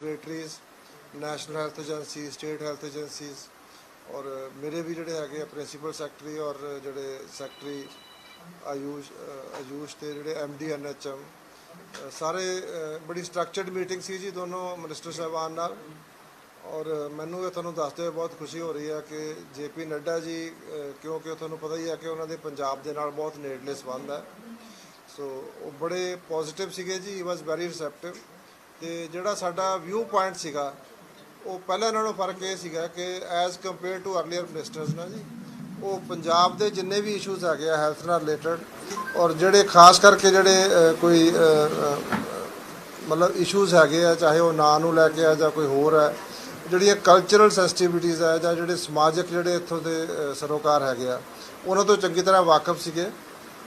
Secretaries national health agency state health agencies ਔਰ ਮੇਰੇ ਵੀ ਜਿਹੜੇ ਹੈਗੇ ਆ ਪ੍ਰਿੰਸੀਪਲ ਸੈਕਟਰੀ ਔਰ ਜਿਹੜੇ ਸੈਕਟਰੀ ਆਯੂਸ਼ ਆਯੂਸ਼ ਤੇ ਜਿਹੜੇ ਐਮਡੀ ਐਨਐਚਐਮ ਸਾਰੇ ਬੜੀ ਸਟਰਕਚਰਡ ਮੀਟਿੰਗ ਸੀ ਜੀ ਦੋਨੋਂ ਮਿਨਿਸਟਰ ਸਾਹਿਬਾਨ ਨਾਲ ਔਰ ਮੈਨੂੰ ਇਹ ਤੁਹਾਨੂੰ ਦੱਸਦੇ ਹੋਏ ਬਹੁਤ ਖੁਸ਼ੀ ਹੋ ਰਹੀ ਹੈ ਕਿ ਜੇਪੀ ਨੱਡਾ ਜੀ ਕਿਉਂਕਿ ਤੁਹਾਨੂੰ ਪਤਾ ਹੀ ਹੈ ਕਿ ਉਹਨਾਂ ਦੇ ਪੰਜਾਬ ਦੇ ਨਾਲ ਬਹੁਤ ਨੇੜਲੇ ਸੰਬੰਧ ਹੈ ਸੋ ਉਹ ਬੜੇ ਪੋਜ਼ਿਟਿਵ ਸੀਗੇ ਜੀ ਹੀ ਵਾਸ ਵੈਰੀ ਰਿਸੈਪਟਿਵ ਤੇ ਜਿਹੜਾ ਸਾਡਾ ਵਿਊ ਪੁਆਇੰਟ ਸੀਗਾ, ਉਹ ਪਹਿਲਾਂ ਨਾਲੋਂ ਫ਼ਰਕ ਇਹ ਸੀਗਾ ਕਿ as compare to earlier ministers ਨਾ ਜੀ, ਉਹ ਪੰਜਾਬ ਦੇ ਜਿੰਨੇ ਵੀ ਇਸ਼ੂਜ਼ ਹੈਗੇ ਆ ਹੈਲਥ ਨਾਲ ਰਿਲੇਟਡ ਔਰ ਜਿਹੜੇ ਖਾਸ ਕਰਕੇ ਜਿਹੜੇ ਕੋਈ ਮਤਲਬ ਇਸ਼ੂਜ਼ ਹੈਗੇ ਆ, ਚਾਹੇ ਉਹ ਨਾਂ ਨੂੰ ਲੈ ਕੇ ਆ ਜਾਂ ਕੋਈ ਹੋਰ ਹੈ ਜਿਹੜੀਆਂ ਕਲਚਰਲ ਸੈਂਸਿਟੀਵਿਟੀਜ਼ ਹੈ ਜਾਂ ਜਿਹੜੇ ਸਮਾਜਿਕ ਜਿਹੜੇ ਇੱਥੋਂ ਦੇ ਸਰੋਕਾਰ ਹੈਗੇ ਆ, ਉਹਨਾਂ ਤੋਂ ਚੰਗੀ ਤਰ੍ਹਾਂ ਵਾਕਿਫ ਸੀਗੇ।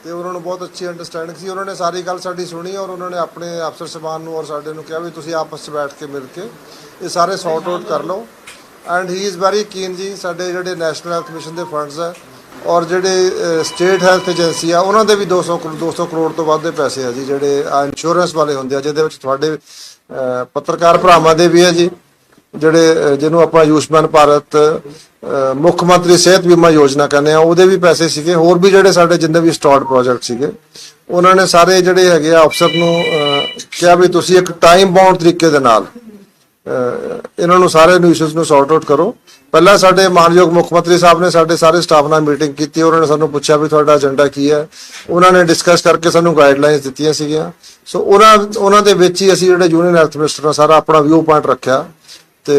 ਤੇ ਉਹਨਾਂ ਨੂੰ ਬਹੁਤ ਅੱਛੀ ਅੰਡਰਸਟੈਂਡਿੰਗ ਸੀ। ਉਹਨਾਂ ਨੇ ਸਾਰੀ ਗੱਲ ਸਾਡੀ ਸੁਣੀ ਔਰ ਉਹਨਾਂ ਨੇ ਆਪਣੇ ਅਫਸਰ ਸਬਾਨ ਨੂੰ ਔਰ ਸਾਡੇ ਨੂੰ ਕਿਹਾ ਵੀ ਤੁਸੀਂ ਆਪਸ 'ਚ ਬੈਠ ਕੇ ਮਿਲ ਕੇ ਇਹ ਸਾਰੇ ਸੌਰਟ ਆਊਟ ਕਰ ਲਓ। And he is very keen ਜੀ, ਸਾਡੇ ਜਿਹੜੇ ਨੈਸ਼ਨਲ ਹੈਲਥ ਮਿਸ਼ਨ ਦੇ ਫੰਡਸ ਆ ਔਰ ਜਿਹੜੇ ਸਟੇਟ ਹੈਲਥ ਏਜੰਸੀ ਆ, ਉਹਨਾਂ ਦੇ ਵੀ 200 ਕਰੋ- 200 ਕਰੋੜ ਤੋਂ ਵੱਧ ਦੇ ਪੈਸੇ ਆ ਜੀ, ਜਿਹੜੇ ਇੰਸ਼ੋਰੈਂਸ ਵਾਲੇ ਹੁੰਦੇ ਆ, ਜਿਹਦੇ ਵਿੱਚ ਤੁਹਾਡੇ ਪੱਤਰਕਾਰ ਭਰਾਵਾਂ ਦੇ ਵੀ ਆ ਜੀ। ਜਿਹੜੇ ਜਿਹਨੂੰ ਆਪਾਂ ਆਯੁਸ਼ਮਾਨ ਭਾਰਤ ਮੁੱਖ ਮੰਤਰੀ ਸਿਹਤ ਬੀਮਾ ਯੋਜਨਾ ਕਹਿੰਦੇ ਆ, ਉਹਦੇ ਵੀ ਪੈਸੇ ਸੀਗੇ। ਹੋਰ ਵੀ ਜਿਹੜੇ ਸਾਡੇ ਜਿੰਨੇ ਵੀ ਸਟਾਰਟ ਪ੍ਰੋਜੈਕਟ ਸੀਗੇ, ਉਹਨਾਂ ਨੇ ਸਾਰੇ ਜਿਹੜੇ ਹੈਗੇ ਆ ਅਫਸਰ ਨੂੰ ਕਿਹਾ ਵੀ ਤੁਸੀਂ ਇੱਕ ਟਾਈਮ ਬਾਉਂਡ ਤਰੀਕੇ ਦੇ ਨਾਲ ਇਹਨਾਂ ਨੂੰ ਸਾਰੇ ਨੂੰ ਇਸ਼ੂਜ਼ ਨੂੰ ਸੌਰਟ ਆਊਟ ਕਰੋ। ਪਹਿਲਾਂ ਸਾਡੇ ਮਾਨਯੋਗ ਮੁੱਖ ਮੰਤਰੀ ਸਾਹਿਬ ਨੇ ਸਾਡੇ ਸਾਰੇ ਸਟਾਫ ਨਾਲ ਮੀਟਿੰਗ ਕੀਤੀ, ਉਹਨਾਂ ਨੇ ਸਾਨੂੰ ਪੁੱਛਿਆ ਵੀ ਤੁਹਾਡਾ ਏਜੰਡਾ ਕੀ ਹੈ। ਉਹਨਾਂ ਨੇ ਡਿਸਕਸ ਕਰਕੇ ਸਾਨੂੰ ਗਾਈਡਲਾਈਨਸ ਦਿੱਤੀਆਂ ਸੀਗੀਆਂ। ਸੋ ਉਹਨਾਂ ਉਹਨਾਂ ਦੇ ਵਿੱਚ ਹੀ ਅਸੀਂ ਜਿਹੜੇ ਯੂਨੀਅਨ ਹੈਲਥ ਮਿਨਿਸਟਰ ਨਾਲ ਸਾਰਾ ਆਪਣਾ ਵਿਊ ਪੁਆਇੰਟ ਰੱਖਿਆ। ਤੇ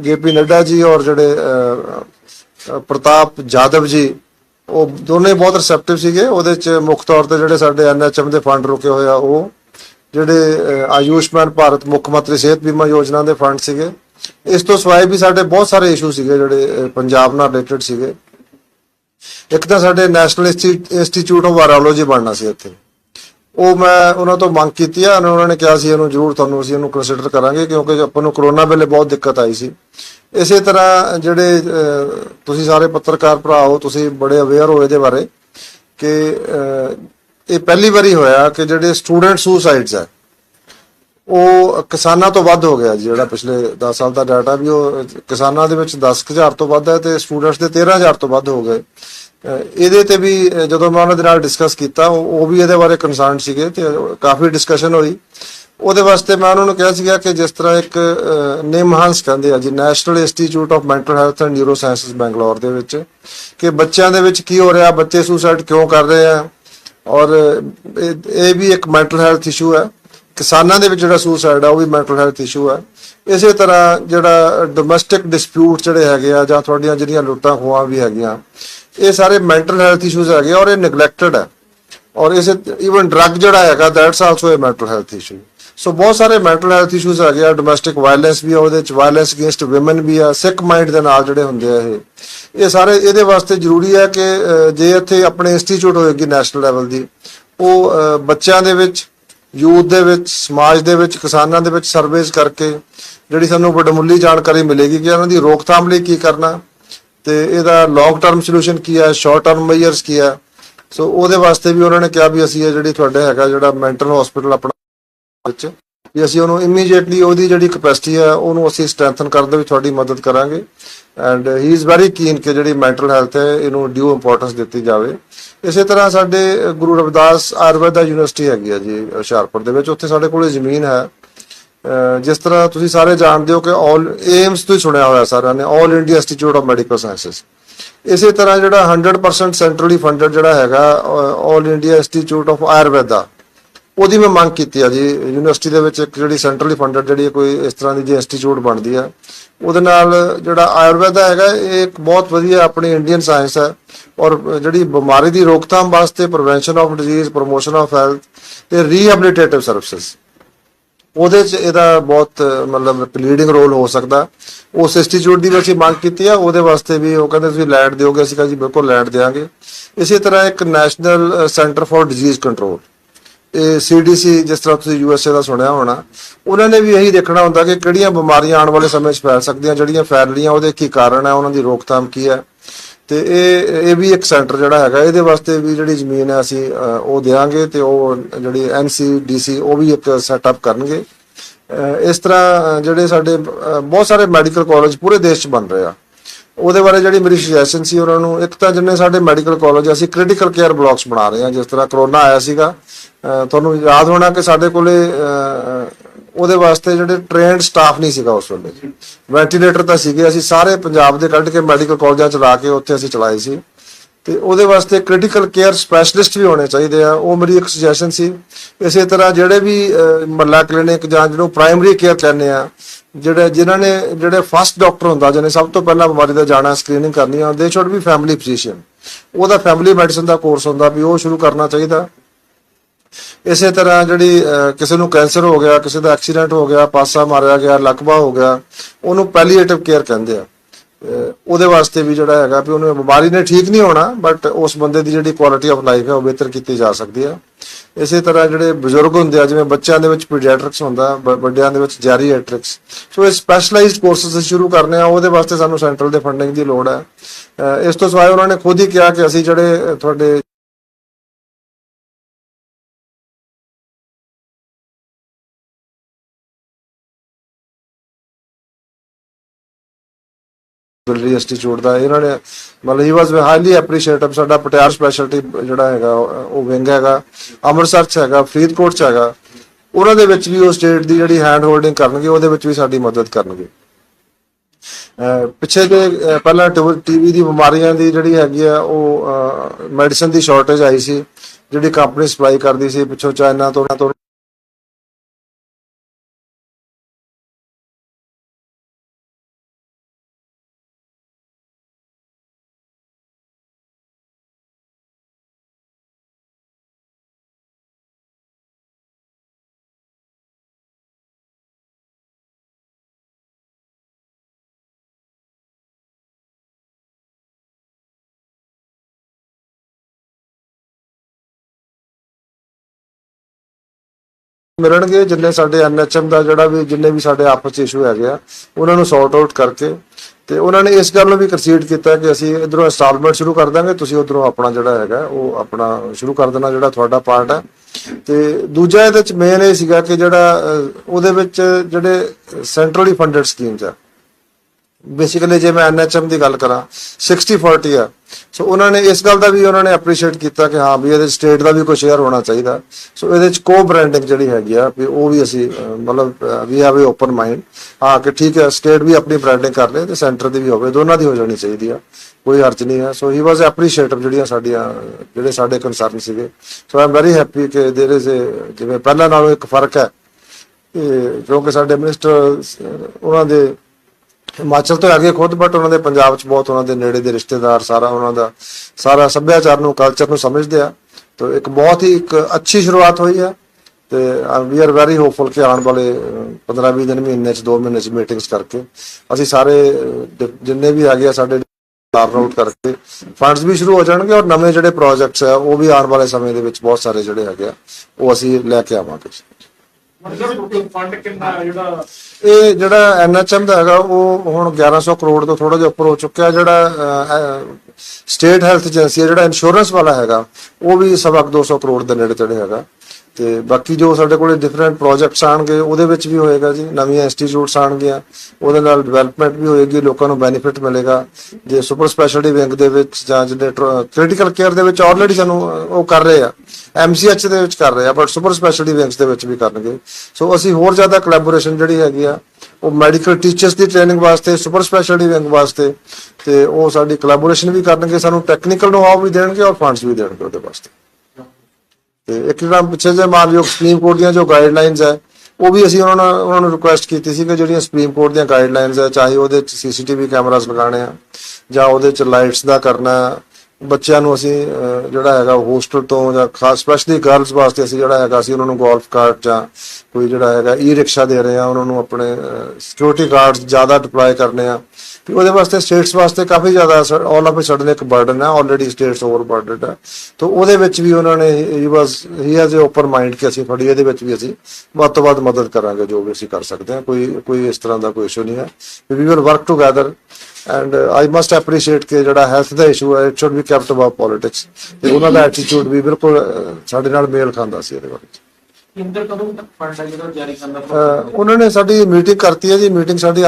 ਜੇਪੀ ਨੱਡਾ ਜੀ ਔਰ ਜਿਹੜੇ ਪ੍ਰਤਾਪ ਜਾਦਵ ਜੀ ਉਹ ਦੋਨੇ ਬਹੁਤ ਰਿਸੈਪਟਿਵ ਸੀਗੇ। ਉਹਦੇ ਚ ਮੁੱਖ ਤੌਰ ਤੇ ਜਿਹੜੇ ਸਾਡੇ ਐਨਐਚਐਮ ਦੇ ਫੰਡ ਰੁਕੇ ਹੋਏ ਆ ਉਹ ਜਿਹੜੇ ਅ, ਆਯੁਸ਼ਮਾਨ ਭਾਰਤ ਮੁੱਖ ਮੰਤਰੀ ਸਿਹਤ ਬੀਮਾ ਯੋਜਨਾ ਦੇ ਫੰਡ ਸੀਗੇ। ਇਸ ਤੋਂ ਸਿਵਾਏ ਵੀ ਸਾਡੇ ਬਹੁਤ ਸਾਰੇ ਇਸ਼ੂ ਸੀਗੇ ਜਿਹੜੇ ਪੰਜਾਬ ਨਾਲ ਰਿਲੇਟਡ ਸੀਗੇ। ਇੱਕ ਤਾਂ ਸਾਡੇ ਨੈਸ਼ਨਲ ਇੰਸਟੀਚਿਊਟ ਆਫ ਵਾਇਰੋਲੋਜੀ ਬਣਨਾ ਸੀ ਇੱਥੇ। ਉਹ ਮੈਂ ਉਹਨਾਂ ਤੋਂ ਮੰਗ ਕੀਤੀ ਆ ਉਹਨਾਂ ਨੇ ਕਿਹਾ ਸੀ ਇਹਨੂੰ ਜ਼ਰੂਰ ਤੁਹਾਨੂੰ ਅਸੀਂ ਇਹਨੂੰ ਕੰਸੀਡਰ ਕਰਾਂਗੇ ਕਿਉਂਕਿ ਆਪਾਂ ਨੂੰ ਕਰੋਨਾ ਵੇਲੇ ਬਹੁਤ ਦਿੱਕਤ ਆਈ ਸੀ। ਇਸੇ ਤਰ੍ਹਾਂ ਜਿਹੜੇ ਤੁਸੀਂ ਸਾਰੇ ਪੱਤਰਕਾਰ ਭਰਾ ਹੋ, ਤੁਸੀਂ ਬੜੇ ਅਵੇਅਰ ਹੋ ਇਹਦੇ ਬਾਰੇ ਕਿ ਇਹ ਪਹਿਲੀ ਵਾਰੀ ਹੋਇਆ ਕਿ ਜਿਹੜੇ ਸਟੂਡੈਂਟ ਸੁਸਾਈਡਸ ਹੈ ਉਹ ਕਿਸਾਨਾਂ ਤੋਂ ਵੱਧ ਹੋ ਗਿਆ ਜੀ, ਜਿਹੜਾ ਪਿਛਲੇ 10 ਸਾਲ ਦਾ ਡਾਟਾ ਵੀ ਉਹ ਕਿਸਾਨਾਂ ਦੇ ਵਿੱਚ 10000 ਤੋਂ ਵੱਧ ਹੈ ਤੇ ਸਟੂਡੈਂਟਸ ਦੇ 13000 ਤੋਂ ਵੱਧ ਹੋ ਗਏ। ਇਹਦੇ ਤੇ ਵੀ ਜਦੋਂ ਮੈਂ ਉਹਨਾਂ ਦੇ ਨਾਲ ਡਿਸਕਸ ਕੀਤਾ, ਉਹ ਵੀ ਇਹਦੇ ਬਾਰੇ ਕੰਸਰਨ ਸੀਗੇ ਤੇ ਕਾਫੀ ਡਿਸਕਸ਼ਨ ਹੋਈ। ਉਹਦੇ ਵਾਸਤੇ ਮੈਂ ਉਹਨਾਂ ਨੂੰ ਕਿਹਾ ਸੀਗਾ ਕਿ ਜਿਸ ਤਰ੍ਹਾਂ ਇੱਕ ਨਿਮਹਾਂਸ ਕਹਿੰਦੇ ਆ ਜੀ national institute of mental health and neurosciences Bangalore ਦੇ ਵਿੱਚ, ਕਿ ਬੱਚਿਆਂ ਦੇ ਵਿੱਚ ਕੀ ਹੋ ਰਿਹਾ, ਬੱਚੇ ਸੁਸਾਈਡ ਕਿਉਂ ਕਰ ਰਹੇ ਆ? ਔਰ ਇਹ ਇਹ ਵੀ ਇੱਕ ਮੈਂਟਲ ਹੈਲਥ ਇਸ਼ੂ ਹੈ। ਕਿਸਾਨਾਂ ਦੇ ਵਿੱਚ ਜਿਹੜਾ ਸੁਸਾਈਡ ਆ, ਉਹ ਵੀ ਮੈਂਟਲ ਹੈਲਥ ਇਸ਼ੂ ਹੈ। ਇਸੇ ਤਰ੍ਹਾਂ ਜਿਹੜਾ ਡੋਮੈਸਟਿਕ ਡਿਸਪਿਊਟ ਜਿਹੜੇ ਹੈਗੇ ਆ ਜਾਂ ਤੁਹਾਡੀਆਂ ਜਿਹੜੀਆਂ ਲੁੱਟਾਂ ਖੋਹਾਂ ਵੀ ਹੈਗੀਆਂ, ਇਹ ਸਾਰੇ ਮੈਂਟਲ ਹੈਲਥ ਇਸ਼ੂਜ਼ ਹੈਗੇ ਆ ਔਰ ਇਹ ਨੈਗਲੈਕਟਡ ਹੈ। ਔਰ ਇਸੇ ਇਵਨ ਡਰੱਗ ਜਿਹੜਾ ਹੈਗਾ that's also a mental health issue so ਬਹੁਤ ਸਾਰੇ ਮੈਂਟਲ ਹੈਲਥ ਇਸ਼ੂਜ਼ ਹੈਗੇ ਆ ਡੋਮੈਸਟਿਕ ਵਾਇਲੈਂਸ ਵੀ ਆ, ਉਹਦੇ ਚ ਵਾਇਲੈਂਸ ਅਗੇਂਸਟ ਔਮਨ ਵੀ ਆ ਸਿੱਖ ਮਾਈਂਡ ਦੇ ਨਾਲ ਜਿਹੜੇ ਹੁੰਦੇ ਆ ਇਹ। ਇਹ ਸਾਰੇ ਇਹਦੇ ਵਾਸਤੇ ਜ਼ਰੂਰੀ ਹੈ ਕਿ ਜੇ ਇੱਥੇ ਆਪਣੇ ਇੰਸਟੀਚਿਊਟ ਹੋਏਗੀ ਨੈਸ਼ਨਲ ਲੈਵਲ ਦੀ, ਉਹ ਬੱਚਿਆਂ ਦੇ ਵਿੱਚ ਯੂਥ ਦੇ ਵਿੱਚ, ਸਮਾਜ ਦੇ ਵਿੱਚ, ਕਿਸਾਨਾਂ ਦੇ ਵਿੱਚ ਸਰਵੇਸ ਕਰਕੇ ਜਿਹੜੀ ਸਾਨੂੰ ਵਡਮੁੱਲੀ ਜਾਣਕਾਰੀ ਮਿਲੇਗੀ ਕਿ ਉਹਨਾਂ ਦੀ ਰੋਕਥਾਮ ਲਈ ਕੀ ਕਰਨਾ ਤੇ ਇਹਦਾ ਲੌਂਗ ਟਰਮ ਸੋਲੂਸ਼ਨ ਕੀ ਹੈ ਸ਼ਾਰਟ ਟਰਮ ਮੈਜਰਸ ਕੀ ਹੈ। ਸੋ ਉਹਦੇ ਵਾਸਤੇ ਵੀ ਉਹਨਾਂ ਨੇ ਕਿਹਾ ਵੀ ਅਸੀਂ ਇਹ ਜਿਹੜੀ ਤੁਹਾਡੇ ਹੈਗਾ ਜਿਹੜਾ ਮੈਂਟਲ ਹਸਪੀਟਲ ਆਪਣਾ ਵਿੱਚ, ਵੀ ਅਸੀਂ ਉਹਨੂੰ ਇਮੀਡੀਏਟਲੀ ਉਹਦੀ ਜਿਹੜੀ ਕਪੈਸਿਟੀ ਹੈ, ਉਹਨੂੰ ਅਸੀਂ ਸਟਰੈਂਥਨ ਕਰਨ ਦੇ ਵਿੱਚ ਤੁਹਾਡੀ ਮਦਦ ਕਰਾਂਗੇ। And he is very keen ਕਿ ਜਿਹੜੀ ਮੈਂਟਲ ਹੈਲਥ ਹੈ, ਇਹਨੂੰ ਡਿਊ ਇੰਪੋਰਟੈਂਸ ਦਿੱਤੀ ਜਾਵੇ। ਇਸੇ ਤਰ੍ਹਾਂ ਸਾਡੇ ਗੁਰੂ ਰਵਿਦਾਸ ਆਯੁਰਵੇਦਾ ਯੂਨੀਵਰਸਿਟੀ ਹੈਗੀ ਆ ਜੀ, ਹੁਸ਼ਿਆਰਪੁਰ ਦੇ ਵਿੱਚ। ਉੱਥੇ ਸਾਡੇ ਕੋਲੇ ਜ਼ਮੀਨ ਹੈ। ਜਿਸ ਤਰ੍ਹਾਂ ਤੁਸੀਂ ਸਾਰੇ ਜਾਣਦੇ ਹੋ ਕਿ ਆਲ ਏਮਸ ਤੋਂ ਹੀ ਸੁਣਿਆ ਹੋਇਆ ਸਾਰਿਆਂ ਨੇ all India institute of medical sciences ਇਸੇ ਤਰ੍ਹਾਂ ਜਿਹੜਾ 100% ਸੈਂਟਰਲੀ ਫੰਡਡ ਜਿਹੜਾ ਹੈਗਾ all India institute of Ayurveda ਉਹਦੀ ਮੈਂ ਮੰਗ ਕੀਤੀ ਆ ਜੀ। ਯੂਨੀਵਰਸਿਟੀ ਦੇ ਵਿੱਚ ਇੱਕ ਜਿਹੜੀ ਸੈਂਟਰਲੀ ਫੰਡਡ ਜਿਹੜੀ ਕੋਈ ਇਸ ਤਰ੍ਹਾਂ ਦੀ ਜੇ ਇੰਸਟੀਚਿਊਟ ਬਣਦੀ ਆ ਉਹਦੇ ਨਾਲ ਜਿਹੜਾ ਆਯੁਰਵੇਦਾ ਹੈਗਾ ਇਹ ਇੱਕ ਬਹੁਤ ਵਧੀਆ ਆਪਣੀ ਇੰਡੀਅਨ ਸਾਇੰਸ ਹੈ ਔਰ ਜਿਹੜੀ ਬਿਮਾਰੀ ਦੀ ਰੋਕਥਾਮ ਵਾਸਤੇ prevention of disease promotion of health ਤੇ ਰੀਹੈਬਿਲਿਟੇਟਿਵ ਸਰਵਿਸਿਜ਼ ਉਹਦੇ ਚ ਇਹਦਾ ਬਹੁਤ ਅਹ, ਮਤਲਬ ਲੀਡਿੰਗ ਰੋਲ ਹੋ ਸਕਦਾ। ਉਸ ਇੰਸਟੀਚਿਊਟ ਦੀ ਵੀ ਅਸੀਂ ਮੰਗ ਕੀਤੀ ਆ ਉਹਦੇ ਵਾਸਤੇ ਵੀ ਉਹ ਕਹਿੰਦੇ ਤੁਸੀਂ ਲੈਂਡ ਦਿਓਗੇ ਅਸੀਂ ਕਿਹਾ ਜੀ ਬਿਲਕੁਲ ਲੈਂਡ ਦੇਵਾਂਗੇ ਇਸੇ ਤਰ੍ਹਾਂ ਇੱਕ national centre for disease control CDC ਜਿਸ ਤਰ੍ਹਾਂ ਤੁਸੀਂ ਯੂਐਸਏ ਦਾ ਸੁਣਿਆ ਹੋਣਾ, ਉਹਨਾਂ ਨੇ ਵੀ ਇਹੀ ਦੇਖਣਾ ਹੁੰਦਾ ਕਿ ਕਿਹੜੀਆਂ ਬਿਮਾਰੀਆਂ ਆਉਣ ਵਾਲੇ ਸਮੇਂ 'ਚ ਫੈਲ ਸਕਦੀਆਂ, ਜਿਹੜੀਆਂ ਫੈਲ ਰਹੀਆਂ, ਉਹਦੇ ਕੀ ਕਾਰਨ ਹੈ, ਉਹਨਾਂ ਦੀ ਰੋਕਥਾਮ ਕੀ ਹੈ। ਤੇ ਇਹ ਇਹ ਵੀ ਇੱਕ ਸੈਂਟਰ ਜਿਹੜਾ ਹੈਗਾ, ਇਹਦੇ ਵਾਸਤੇ ਵੀ ਜਿਹੜੀ ਜ਼ਮੀਨ ਹੈ, ਅਸੀਂ ਉਹ ਦੇਵਾਂਗੇ ਤੇ ਉਹ ਜਿਹੜੀ ਐਨਸੀਡੀਸੀ ਉਹ ਵੀ ਇੱਕ ਸੈਟਅਪ ਕਰਨਗੇ। ਇਸ ਤਰ੍ਹਾਂ ਜਿਹੜੇ ਸਾਡੇ ਬਹੁਤ ਸਾਰੇ ਮੈਡੀਕਲ ਕਾਲਜ ਪੂਰੇ ਦੇਸ਼ 'ਚ ਬਣ ਰਹੇ ਆ। ਉਹਦੇ ਬਾਰੇ ਜਿਹੜੀ ਮੇਰੀ ਸੁਜੈਸ਼ਨ ਸੀ ਉਹਨਾਂ ਨੂੰ, ਇੱਕ ਤਾਂ ਜਿੰਨੇ ਸਾਡੇ ਮੈਡੀਕਲ ਕਾਲਜ, ਅਸੀਂ ਕ੍ਰਿਟੀਕਲ ਕੇਅਰ ਬਲਾਕਸ ਬਣਾ ਰਹੇ ਹਾਂ, ਜਿਸ ਤਰ੍ਹਾਂ ਕਰੋਨਾ ਆਇਆ ਸੀਗਾ ਤੁਹਾਨੂੰ ਯਾਦ ਹੋਣਾ ਕਿ ਸਾਡੇ ਕੋਲੇ ਉਹਦੇ ਵਾਸਤੇ ਜਿਹੜੇ ਟ੍ਰੇਨਡ ਸਟਾਫ ਨਹੀਂ ਸੀਗਾ ਉਸ ਵੇਲੇ। ਵੈਂਟੀਲੇਟਰ ਤਾਂ ਸੀਗੇ ਅਸੀਂ ਸਾਰੇ ਪੰਜਾਬ ਦੇ ਕੱਢ ਕੇ ਮੈਡੀਕਲ ਕਾਲਜਾਂ ਚ ਲਾ ਕੇ ਉੱਥੇ ਅਸੀਂ ਚਲਾਏ ਸੀ। ਤੇ ਉਹਦੇ ਵਾਸਤੇ ਕ੍ਰਿਟੀਕਲ ਕੇਅਰ ਸਪੈਸ਼ਲਿਸਟ ਵੀ ਹੋਣੇ ਚਾਹੀਦੇ ਆ ਉਹ ਮੇਰੀ ਇੱਕ ਸੁਜੈਸ਼ਨ ਸੀ। ਇਸੇ ਤਰ੍ਹਾਂ ਜਿਹੜੇ ਵੀ ਅਹ, ਮਹੱਲਾ ਕਲੀਨਿਕ ਜਾਂ ਜਿਹਨੂੰ ਪ੍ਰਾਇਮਰੀ ਕੇਅਰ ਕਹਿੰਦੇ ਆ ਜਿਹੜੇ ਜਿਨ੍ਹਾਂ ਨੇ ਜਿਹੜੇ ਫਸਟ ਡਾਕਟਰ ਹੁੰਦਾ ਜਿਹਨੇ ਸਭ ਤੋਂ ਪਹਿਲਾਂ ਬਿਮਾਰੀ ਦਾ ਜਾਣਾ ਸਕਰੀਨਿੰਗ ਕਰਨੀ ਆ they should be family physician ਉਹਦਾ ਫੈਮਿਲੀ ਮੈਡੀਸਨ ਦਾ ਕੋਰਸ ਹੁੰਦਾ ਵੀ ਉਹ ਸ਼ੁਰੂ ਕਰਨਾ ਚਾਹੀਦਾ। ਇਸੇ ਤਰ੍ਹਾਂ ਜਿਹੜੀ ਕਿਸੇ ਨੂੰ ਕੈਂਸਰ ਹੋ ਗਿਆ, ਕਿਸੇ ਦਾ ਐਕਸੀਡੈਂਟ ਹੋ ਗਿਆ, ਪਾਸਾ ਮਾਰਿਆ ਗਿਆ ਲਕਵਾ ਹੋ ਗਿਆ, ਉਹਨੂੰ ਪੈਲੀਏਟਿਵ ਕੇਅਰ ਕਹਿੰਦੇ ਆ। ਉਹਦੇ ਵਾਸਤੇ ਵੀ ਜਿਹੜਾ ਹੈਗਾ ਵੀ ਉਹਨੂੰ ਬਿਮਾਰੀ ਨੇ ਠੀਕ ਨਹੀਂ ਹੋਣਾ ਬਟ ਉਸ ਬੰਦੇ ਦੀ ਜਿਹੜੀ ਕੁਆਲਿਟੀ ਆਫ ਲਾਈਫ ਹੈ ਉਹ ਬਿਹਤਰ ਕੀਤੀ ਜਾ ਸਕਦੀ ਹੈ। ਇਸੇ ਤਰ੍ਹਾਂ ਜਿਹੜੇ ਬਜ਼ੁਰਗ ਹੁੰਦੇ ਆ, ਜਿਵੇਂ ਬੱਚਿਆਂ ਦੇ ਵਿੱਚ ਪੀਡੀਆਟ੍ਰਿਕਸ ਹੁੰਦਾ ਵੱਡਿਆਂ ਦੇ ਵਿੱਚ ਜੈਰੀਐਟ੍ਰਿਕਸ ਸੋ ਇਹ ਸਪੈਸ਼ਲਾਈਜ਼ਡ ਕੋਰਸਸ ਸ਼ੁਰੂ ਕਰਨੇ ਆ, ਉਹਦੇ ਵਾਸਤੇ ਸਾਨੂੰ ਸੈਂਟਰਲ ਦੇ ਫੰਡਿੰਗ ਦੀ ਲੋੜ ਹੈ। ਇਸ ਤੋਂ ਸਿਵਾਏ ਉਹਨਾਂ ਨੇ ਖੁਦ ਹੀ ਕਿਹਾ ਕਿ ਅਸੀਂ ਜਿਹੜੇ ਤੁਹਾਡੇ ਬਿਲਰੀ ਇੰਸਟੀਚਿਊਟ ਦਾ ਇਹਨਾਂ ਨੇ ਮਤਲਬ ਹੀ ਵਾਸ ਹਾਈਲੀ ਐਪਰੀਸ਼ੀਏਟਿਵ ਸਾਡਾ ਪਟਿਆਲਾ ਸਪੈਸ਼ਲਟੀ ਜਿਹੜਾ ਹੈਗਾ, ਉਹ ਵਿੰਗ ਹੈਗਾ, ਅੰਮ੍ਰਿਤਸਰ ਚ ਹੈਗਾ, ਫਰੀਦਕੋਟ ਚ ਹੈਗਾ। ਉਹਨਾਂ ਦੇ ਵਿੱਚ ਵੀ ਉਹ ਸਟੇਟ ਦੀ ਜਿਹੜੀ ਹੈਂਡ ਹੋਲਡਿੰਗ ਕਰਨਗੇ, ਉਹਦੇ ਵਿੱਚ ਵੀ ਸਾਡੀ ਮਦਦ ਕਰਨਗੇ। ਪਿੱਛੇ ਦੇ ਪਹਿਲਾਂ ਟੀਵੀ ਦੀ ਬਿਮਾਰੀਆਂ ਦੀ ਜਿਹੜੀ ਹੈਗੀ ਆ, ਉਹ ਮੈਡੀਸਨ ਦੀ ਸ਼ਾਰਟੇਜ ਆਈ ਸੀ, ਜਿਹੜੀ ਕੰਪਨੀ ਸਪਲਾਈ ਕਰਦੀ ਸੀ, ਪਿੱਛੋਂ ਚਾਈਨਾ ਤੋਂ ਤੋਂ ਮਿਲਣਗੇ ਜਿੰਨੇ ਸਾਡੇ ਐਨਐਚਐਮ ਦਾ ਜਿਹੜਾ ਵੀ, ਜਿੰਨੇ ਵੀ ਸਾਡੇ ਆਪਸ ਚ ਇਸ਼ੂ ਹੈਗੇ ਆ, ਉਹਨਾਂ ਨੂੰ ਸੌਰਟ ਆਊਟ ਕਰਕੇ ਤੇ ਉਹਨਾਂ ਨੇ ਇਸ ਗੱਲ ਨੂੰ ਵੀ ਕੰਸੀਡ ਕੀਤਾ ਕਿ ਅਸੀਂ ਇਧਰੋਂ ਇੰਸਟਾਲਮੈਂਟ ਸ਼ੁਰੂ ਕਰ ਦਾਂਗੇ, ਤੁਸੀਂ ਉਧਰੋਂ ਆਪਣਾ ਜਿਹੜਾ ਹੈਗਾ, ਉਹ ਆਪਣਾ ਸ਼ੁਰੂ ਕਰ ਦੇਣਾ ਜਿਹੜਾ ਤੁਹਾਡਾ ਪਾਰਟ ਹੈ। ਤੇ ਦੂਜਾ ਇਹਦੇ ਚ ਮੇਨ ਇਹ ਸੀਗਾ ਕਿ ਜਿਹੜਾ ਉਹਦੇ ਵਿੱਚ ਜਿਹੜੇ ਸੈਂਟਰਲੀ ਫੰਡਡ ਸਕੀਮਸ ਆ। ਬੇਸਿਕਲੀ ਜੇ ਮੈਂ ਐਨਐਚਐਮ ਦੀ ਗੱਲ ਕਰਾਂ 60 40 ਆ। ਸੋ ਉਹਨਾਂ ਨੇ ਇਸ ਗੱਲ ਦਾ ਵੀ ਉਹਨਾਂ ਨੇ ਐਪਰੀਸ਼ੀਏਟ ਕੀਤਾ ਕਿ ਹਾਂ ਵੀ ਇਹਦੇ ਸਟੇਟ ਦਾ ਵੀ ਕੋਈ ਸ਼ੇਅਰ ਹੋਣਾ ਚਾਹੀਦਾ। ਸੋ ਇਹਦੇ ਚ ਕੋ ਬ੍ਰਾਂਡਿੰਗ ਜਿਹੜੀ ਹੈਗੀ ਆ, ਵੀ ਉਹ ਵੀ ਅਸੀਂ ਮਤਲਬ ਵੀ ਹੈਵ ਅ ਓਪਨ ਮਾਈਂਡ ਹਾਂ ਕਿ ਠੀਕ ਹੈ ਸਟੇਟ ਵੀ ਆਪਣੀ ਬ੍ਰਾਂਡਿੰਗ ਕਰ ਲੇ ਤੇ ਸੈਂਟਰ ਦੀ ਵੀ ਹੋਵੇ, ਦੋਨਾਂ ਦੀ ਹੋ ਜਾਣੀ ਚਾਹੀਦੀ ਆ। ਕੋਈ ਅਰਜ਼ ਨਹੀਂ ਹੈ ਸੋ ਹੀ ਵਾਸ ਐਪਰੀਸ਼ੀਏਟਿਵ ਜਿਹੜੀਆਂ ਸਾਡੀਆਂ, ਜਿਹੜੇ ਸਾਡੇ ਕੰਸਰਨ ਸੀਗੇ। So I am very happy ਕਿ ਦੇਰ ਇਜ਼ ਜਿਵੇਂ ਪਹਿਲਾਂ ਨਾਲੋਂ ਇੱਕ ਫ਼ਰਕ ਹੈ। ਕਿਉਂਕਿ ਸਾਡੇ ਮਿਨਿਸਟਰ ਉਹਨਾਂ ਦੇ ਹਿਮਾਚਲ ਤੋਂ ਹੈਗੇ ਖੁਦ ਬਟ ਉਹਨਾਂ ਦੇ ਪੰਜਾਬ 'ਚ ਬਹੁਤ ਉਹਨਾਂ ਦੇ ਨੇੜੇ ਦੇ ਰਿਸ਼ਤੇਦਾਰ ਸਾਰਾ ਉਹਨਾਂ ਦਾ, ਸਾਰਾ ਸੱਭਿਆਚਾਰ ਨੂੰ ਕਲਚਰ ਨੂੰ ਸਮਝਦੇ ਆ। ਤਾਂ ਇੱਕ ਬਹੁਤ ਹੀ ਇੱਕ ਅੱਛੀ ਸ਼ੁਰੂਆਤ ਹੋਈ ਆ। ਤੇ ਵੀ ਆਰ ਵੈਰੀ ਹੋਪਫੁਲ ਕਿ ਆਉਣ ਵਾਲੇ 15-20 ਦਿਨ ਮਹੀਨੇ 'ਚ 2 ਮਹੀਨੇ 'ਚ ਮੀਟਿੰਗਸ ਕਰਕੇ ਅਸੀਂ ਸਾਰੇ ਜਿੰਨੇ ਵੀ ਹੈਗੇ ਆ ਸਾਡੇ ਕਾਰਨ ਆਊਟ ਕਰਕੇ ਫੰਡਸ ਵੀ ਸ਼ੁਰੂ ਹੋ ਜਾਣਗੇ ਔਰ ਨਵੇਂ ਜਿਹੜੇ ਪ੍ਰੋਜੈਕਟਸ ਆ, ਉਹ ਵੀ ਆਉਣ ਵਾਲੇ ਸਮੇਂ ਦੇ ਵਿੱਚ ਬਹੁਤ ਸਾਰੇ ਜਿਹੜੇ ਹੈਗੇ ਆ, ਉਹ ਅਸੀਂ ਲੈ ਕੇ ਆਵਾਂਗੇ। ਇਹ ਜਿਹੜਾ ਐਨਐਚਐਮ ਦਾ ਹੈਗਾ, ਉਹ ਹੁਣ 1100 ਕਰੋੜ ਤੋਂ ਥੋੜਾ ਜਿਹਾ ਉੱਪਰ ਹੋ ਚੁੱਕਿਆ ਜਿਹੜਾ ਸਟੇਟ ਹੈਲਥ ਏਜੰਸੀ ਹੈ, ਜਿਹੜਾ ਇੰਸ਼ੋਰੈਂਸ ਵਾਲਾ ਹੈਗਾ, ਉਹ ਵੀ ਸਵਾ ਕੁ 200 ਕਰੋੜ ਦੇ ਨੇੜੇ ਤੇੜੇ ਹੈਗਾ। ਤੇ ਬਾਕੀ ਜੋ ਸਾਡੇ ਕੋਲੇ ਡਿਫਰੈਂਟ ਪ੍ਰੋਜੈਕਟਸ ਆਣਗੇ, ਉਹਦੇ ਵਿੱਚ ਵੀ ਹੋਏਗਾ ਜੀ, ਨਵੀਆਂ ਇੰਸਟੀਚਿਊਟਸ ਆਣਗੀਆਂ, ਉਹਦੇ ਨਾਲ ਡਿਵੈਲਪਮੈਂਟ ਵੀ ਹੋਏਗੀ, ਲੋਕਾਂ ਨੂੰ ਬੈਨੀਫਿਟ ਮਿਲੇਗਾ। ਜੇ ਸੁਪਰ ਸਪੈਸ਼ਲਿਟੀ ਵਿੰਗ ਦੇ ਵਿੱਚ ਜਾਂ ਜਿਹੜੇ ਕ੍ਰਿਟੀਕਲ ਕੇਅਰ ਦੇ ਵਿੱਚ ਆਲਰੇਡੀ ਸਾਨੂੰ ਉਹ ਕਰ ਰਹੇ ਆ। ਐਮਸੀਐਚ ਦੇ ਵਿੱਚ ਕਰ ਰਹੇ ਆ ਬਟ ਸੁਪਰ ਸਪੈਸ਼ਲਿਟੀ ਵਿੰਗਸ ਦੇ ਵਿੱਚ ਵੀ ਕਰਨਗੇ। ਸੋ ਅਸੀਂ ਹੋਰ ਜ਼ਿਆਦਾ ਕੋਲੈਬੋਰੇਸ਼ਨ ਜਿਹੜੀ ਹੈਗੀ ਆ, ਉਹ ਮੈਡੀਕਲ ਟੀਚਰਸ ਦੀ ਟ੍ਰੇਨਿੰਗ ਵਾਸਤੇ ਸੁਪਰ ਸਪੈਸ਼ਲਿਟੀ ਵਿੰਗ ਵਾਸਤੇ, ਤੇ ਉਹ ਸਾਡੀ ਕੋਲੈਬੋਰੇਸ਼ਨ ਵੀ ਕਰਨਗੇ, ਸਾਨੂੰ ਟੈਕਨੀਕਲ ਨੋਹਾਉ ਵੀ ਦੇਣਗੇ ਔਰ ਫੰਡਸ ਵੀ ਦੇਣਗੇ ਉਹਦੇ ਵਾਸਤੇ। ਤੇ ਇੱਕ ਜਿਹੜਾ ਪਿੱਛੇ ਜੇ ਮਾਨਯੋਗ ਸੁਪਰੀਮ ਕੋਰਟ ਦੀਆਂ ਜੋ ਗਾਈਡਲਾਈਨਸ ਹੈ, ਉਹ ਵੀ ਅਸੀਂ ਉਹਨਾਂ ਨੂੰ ਉਹਨਾਂ ਨੂੰ ਰਿਕੁਐਸਟ ਕੀਤੀ ਸੀ ਕਿ ਜਿਹੜੀਆਂ ਸੁਪਰੀਮ ਕੋਰਟ ਦੀਆਂ ਗਾਈਡਲਾਈਨਸ ਹੈ, ਚਾਹੇ ਉਹਦੇ ਚ ਸੀਸੀਟੀਵੀ ਕੈਮਰਾਸ ਲਗਾਉਣੇ ਆ, ਜਾਂ ਉਹਦੇ ਚ ਲਾਈਟਸ ਦਾ ਕਰਨਾ ਬੱਚਿਆਂ ਨੂੰ ਅਸੀਂ ਜਿਹੜਾ ਹੈਗਾ ਹੋਸਟਲ ਤੋਂ ਜਾਂ ਖਾਸ ਸਪੈਸ਼ਲੀ ਗਰਲਸ ਵਾਸਤੇ ਅਸੀਂ ਜਿਹੜਾ ਹੈਗਾ, ਅਸੀਂ ਉਹਨਾਂ ਨੂੰ ਗੋਲਫ ਕਾਰਟ ਜਾਂ ਕੋਈ ਜਿਹੜਾ ਹੈਗਾ ਈ ਰਿਕਸ਼ਾ ਦੇ ਰਹੇ ਆ, ਉਹਨਾਂ ਨੂੰ ਆਪਣੇ ਸਿਕਿਉਰਿਟੀ ਗਾਰਡਸ ਜ਼ਿਆਦਾ ਡਿਪਲੋਏ ਕਰਨੇ ਆ। ਵੀ ਉਹਦੇ ਵਾਸਤੇ ਸਟੇਟਸ ਵਾਸਤੇ ਕਾਫੀ ਜ਼ਿਆਦਾ ਆਲ ਆਫ ਸਡਨ ਇੱਕ ਬਰਡਨ ਹੈ ਆਲਰੇਡੀ ਸਟੇਟਸ ਓਵਰ ਬਰਡਨਡ ਹੈ। ਤਾਂ ਉਹਦੇ ਵਿੱਚ ਵੀ ਉਹਨਾਂ ਨੇ he was he has a open mind ਕਿ ਅਸੀਂ ਥੋੜੀ ਇਹਦੇ ਵਿੱਚ ਵੀ ਅਸੀਂ ਵੱਧ ਤੋਂ ਵੱਧ ਮਦਦ ਕਰਾਂਗੇ ਜੋ ਵੀ ਅਸੀਂ ਕਰ ਸਕਦੇ ਹਾਂ। ਕੋਈ ਕੋਈ ਇਸ ਤਰ੍ਹਾਂ ਦਾ ਕੋਈ ਇਸ਼ੂ ਨਹੀਂ ਹੈ। We will work together and I must appreciate ਕਿ ਜਿਹੜਾ ਹੈਲਥ ਦਾ ਇਸ਼ੂ ਹੈ it should be kept above politics ਤੇ ਉਹਨਾਂ ਦਾ ਐਟੀਟਿਊਡ ਵੀ ਬਿਲਕੁਲ ਸਾਡੇ ਨਾਲ ਮੇਲ ਖਾਂਦਾ ਸੀ ਇਹਦੇ ਬਾਰੇ। ਕੇਂਦਰ ਕਦੋਂ ਤੱਕ ਫੰਡ ਹੈ ਜਿਹੜਾ ਜਾਰੀ ਕਰਨ ਉਹਨਾਂ ਨੇ ਸਾਡੀ ਮੀਟਿੰਗ ਕਰਤੀ ਹੈ ਜੀ। ਮੀਟਿੰਗ ਸਾਡੀ